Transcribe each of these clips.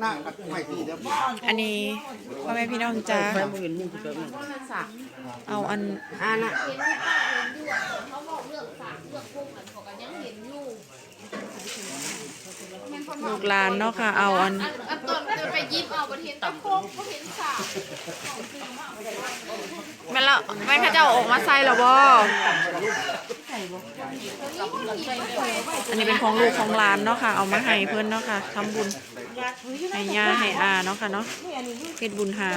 หน้ากับไม่ตีเดี๋ยวอันนี้พ่อแม่พี่น้องจ้าเอาอันอ่านะเห็นที่ป้าเห็นอยู่อะเขาบอกเรื่องสากเรื่องพวกมันเขาก็ยังเห็นอยู่แม่นคนบลูอกกหลานเนาะค่ะ เอาอันอันอันตอนจะไปยิบเอาประเทศตะโพกเขาเห็นสากแม่นละแม่นเข้าเจ้าออกมาใส่หรอบ่ อันนี้เป็นของลูกของหลานเนาะค่ะ เอามาให้เพื่อนเนาะค่ะทำบุญให้ย่าให้อาเนาะค่ะเนาะเฮ็ดบุญหา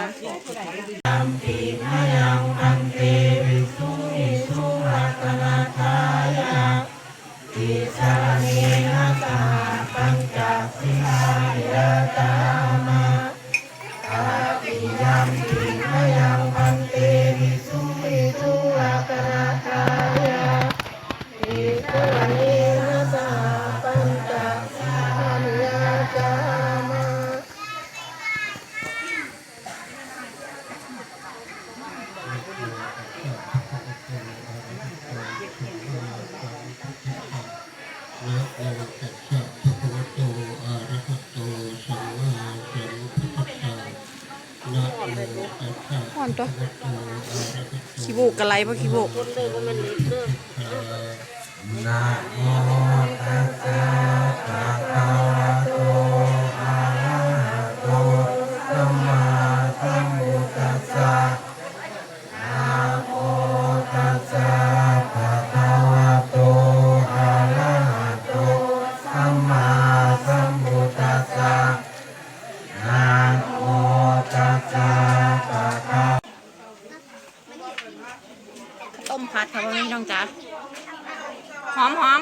ห่อนตัวขี้บุกกะไรปะขี้บุกนะโมตัสสะภะคะวะโต ต้มผัดค่ะพ่อแม่พี่น้องจ้าหอมหอม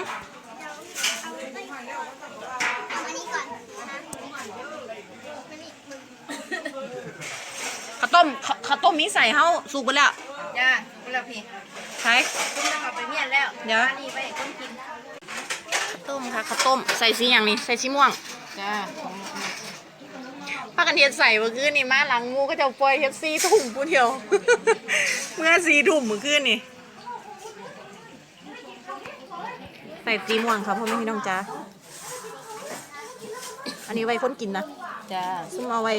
ข้าวต้มข้าวต้มมีใส่เฮาสุกไปแล้วจ้าเวลาพี่ใช่คุณต้องเอาไปเมียนแล้วเดี๋ยวนนี้ไปต้องกินข้าวต้มค่ะข้าวต้มใส่สีอย่างนี้ใส่สีม่วงจ้า พากันเทียนใส่เมื่อคืนนี่มาหลังงูก็จะปล่อยเฮ็ดซีถุ่มผู้เดียว เมื่อซีถุ่มเมื่อคืนนี่ใส่สีม่วงครับพ่อแม่พี่น้องจ้าอันนี้ไว้คนกินนะจ้าซุ่มเอาไว้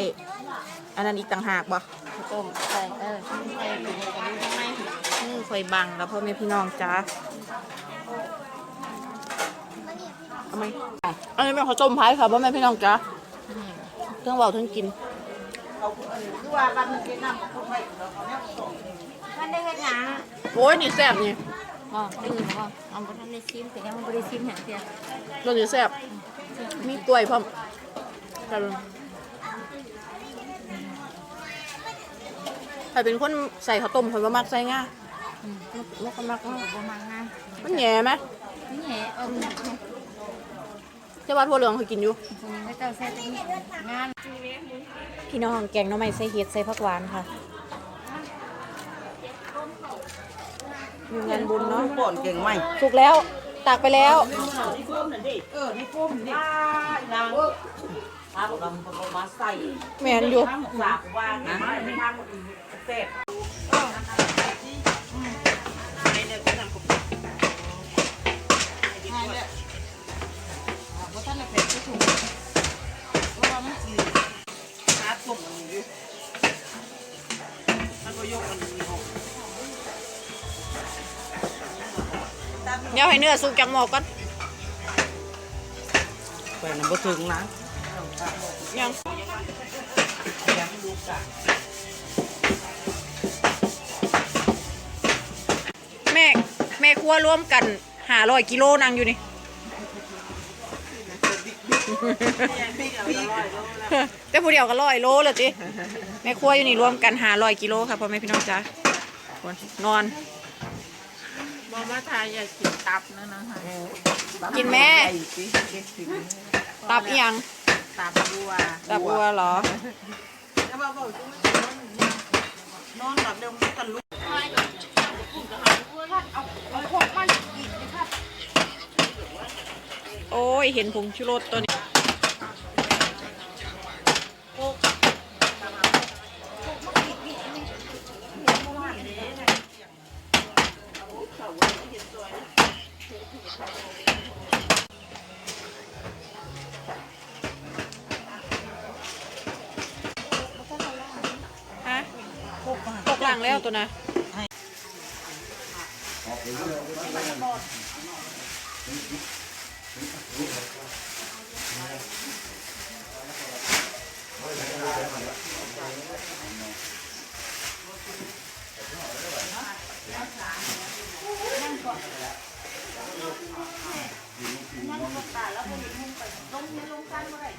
อันนั้นอีกต่างหากบ่ต้มใส่เออใส่ถุงกันดูทำไมนี่คอยบังแล้วพ่อแม่พี่น้องจ้าเอาไหมอันนี้เป็นข้าวต้มพายค่ะพ่อแม่พี่น้องจ้าเค รื่องเบาเครื่องกินมันได้เฮ็ดหยังโอ้ยนี่แซ่บนี่อ๋อตื่นบ่เอาบ่ทันได้ชิมแต่ยังบ่ได้ชิมหยังเสียตัวนี้แซ่บมีกล้วยพร้อมแต่ใครเป็นคนใส่ข้าวต้มคนว่ามักใส่ง่ามักมักมักบ่มักนะมันแหย่ไหมนี่แหละเออจ้าว่าทั่วเหลืองเคยกินอยู่คนนี้ก็เจ้าใส่แต่นี่งาน พี่น้องแกงหน้องใหม่ใส่เห็ดใส่ผักหวานค่ะมีงานบุญเนาะป่อนเก่งไหมถูกแล้วตากไปแล้วนางพาบอกว่ามาใส่แมนอยู่ข้างหมกสาบว่านะไม่ทางหมกเสร็จ เดี๋ยวให้เนื้อสุกจากหม้อก่อนไปน้ำบ่ถึงนะยังแม่แม่ครัวร่วมกันหาร้อยกิโลนางอยู่นี่ แต่ผู้เดียวก็ร้อยโลเลยจิแม่ครัวอยู่นี่รวมกันหาร้อยกิโลค่ะพ่อแม่พี่น้องจ้าคนนอนบอกว่าทายอยากกินตับนะนะคะกินแม่ ตับอีหยังตับบัวตับวัวเหรอแล้วบอกบอกจุ๊นอนหลับเร็วกันลุกโอ้ย เห็นผงชูรสตัวนี้ ล่างแล้วตัวนะนั่งกดตาแล้วคนลงไปลงเงินลงกันเมื่อไหร่